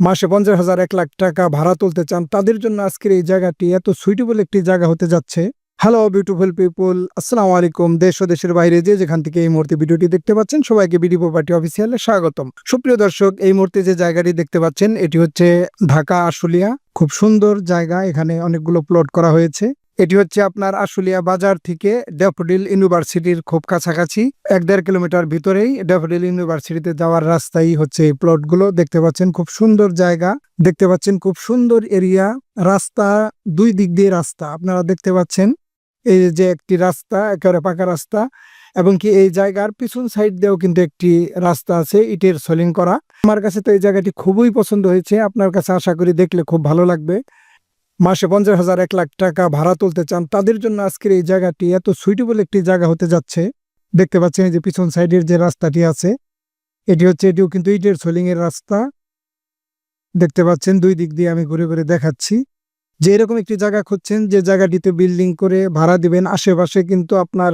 মাসে পঞ্চাশ হাজার এক লাখ টাকা ভাড়া তুলতে চান, তাদের জন্য আজকের এই জায়গাটি এত সুইটেবল একটি জায়গা হতে যাচ্ছে। হ্যালো বিউটিফুল পিপুল আসসালামু আলাইকুম। দেশ ও দেশের বাইরে যে যেখান থেকে এই মুহূর্তে ভিডিওটি দেখতে পাচ্ছেন, সবাইকে বিডি প্রপার্টি অফিসিয়ালে স্বাগতম। সুপ্রিয় দর্শক, এই মুহূর্তে যে জায়গাটি দেখতে পাচ্ছেন, এটি হচ্ছে ঢাকা আশুলিয়া। খুব সুন্দর জায়গা, এখানে অনেকগুলো প্লট করা হয়েছে। এটি হচ্ছে আপনার আশুলিয়া বাজার থেকে ড্যাফোডিল ইউনিভার্সিটির খুব কাছাকাছি। এক দেড় কিলোমিটার ভিতরেই ড্যাফোডিল ইউনিভার্সিটিতে যাওয়ার রাস্তাই হচ্ছে এই প্লটগুলো। দেখতে পাচ্ছেন খুব সুন্দর জায়গা, দেখতে পাচ্ছেন খুব সুন্দর এরিয়া। রাস্তা দুই দিক দিয়ে রাস্তা, আপনারা দেখতে পাচ্ছেন। এই যে একটি রাস্তা, একেবারে পাকা রাস্তা এবং কি এই জায়গার পিছন সাইড দিয়েও কিন্তু একটি রাস্তা আছে, ইটের সলিং করা। আমার কাছে তো এই জায়গাটি খুবই পছন্দ হয়েছে, আপনার কাছে আশা করি দেখলে খুব ভালো লাগবে। মাসে পঞ্চাশ হাজার এক লাখ টাকা ভাড়া তুলতে চান, তাদের জন্য আজকের এই জায়গাটি এত সুইটেবল একটি জায়গা হতে যাচ্ছে। দেখতে পাচ্ছেন যে পিছন সাইডের যে রাস্তাটি আছে, এটি হচ্ছে, এটিও কিন্তু ইটের সোলিং এর রাস্তা। দেখতে পাচ্ছেন দুই দিক দিয়ে আমি ঘুরে ঘুরে দেখাচ্ছি। যে এরকম একটি জায়গা খুঁজছেন, যে জায়গাটিতে বিল্ডিং করে ভাড়া দিবেন, আশেপাশে কিন্তু আপনার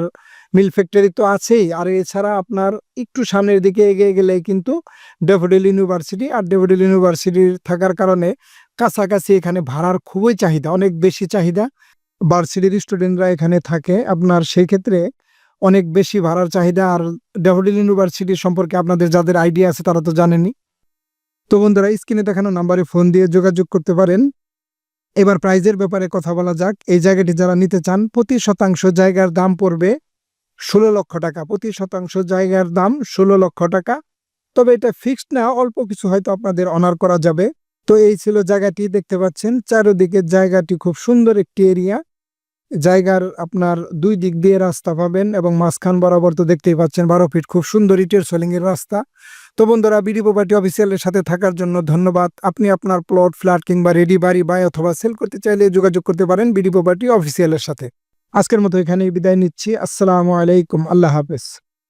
মিল ফ্যাক্টরি তো আছেই। আর এছাড়া আপনার একটু সামনের দিকে এগিয়ে গেলে কিন্তু ডেভোডেল ইউনিভার্সিটি আর ডেভোডেল ইউনিভার্সিটির থাকার কারণে কাছাকাছি এখানে ভাড়ার খুবই চাহিদা, অনেক বেশি চাহিদা। ভার্সিটির স্টুডেন্টরা এখানে থাকে। আপনার সেই ক্ষেত্রে অনেক বেশি ভাড়ার চাহিদা। আর ডেভোডেল ইউনিভার্সিটি সম্পর্কে আপনাদের যাদের আইডিয়া আছে, তারা তো জানেনই। তো বন্ধুরা, স্ক্রিনে দেখানো নাম্বারে ফোন দিয়ে যোগাযোগ করতে পারেন। এবার প্রাইজের ব্যাপারে কথা বলা যাক। এই জায়গাটি যারা নিতে চান, প্রতি শতাংশ জায়গার দাম পড়বে ষোলো লক্ষ টাকা। প্রতি শতাংশ জায়গার দাম ষোলো লক্ষ টাকা। তবে এটা ফিক্সড না, অল্প কিছু হয়তো আপনাদের অনার করা যাবে। তো এই ছিল জায়গাটি, দেখতে পাচ্ছেন। চারোদিকে জায়গাটি খুব সুন্দর একটি এরিয়া। জায়গার আপনার দুই দিক দিয়ে রাস্তা পাবেন এবং মাঝখান বরাবর তো দেখতেই পাচ্ছেন বারো ফিট খুব সুন্দর ইটের সোলিং এর রাস্তা। তো বন্ধুরা বিডি প্রপার্টি অফিসিয়ালের সাথে থাকার জন্য ধন্যবাদ। আপনি আপনার প্লট ফ্ল্যাট কিংবা রেডি বাড়ি বাই অথবা সেল করতে চাইলে যোগাযোগ করতে পারেন বিডি প্রপার্টি অফিসিয়ালের সাথে। আজকের মতো এখানেই বিদায় নিচ্ছি। আসসালামু আলাইকুম। আল্লাহ হাফেজ।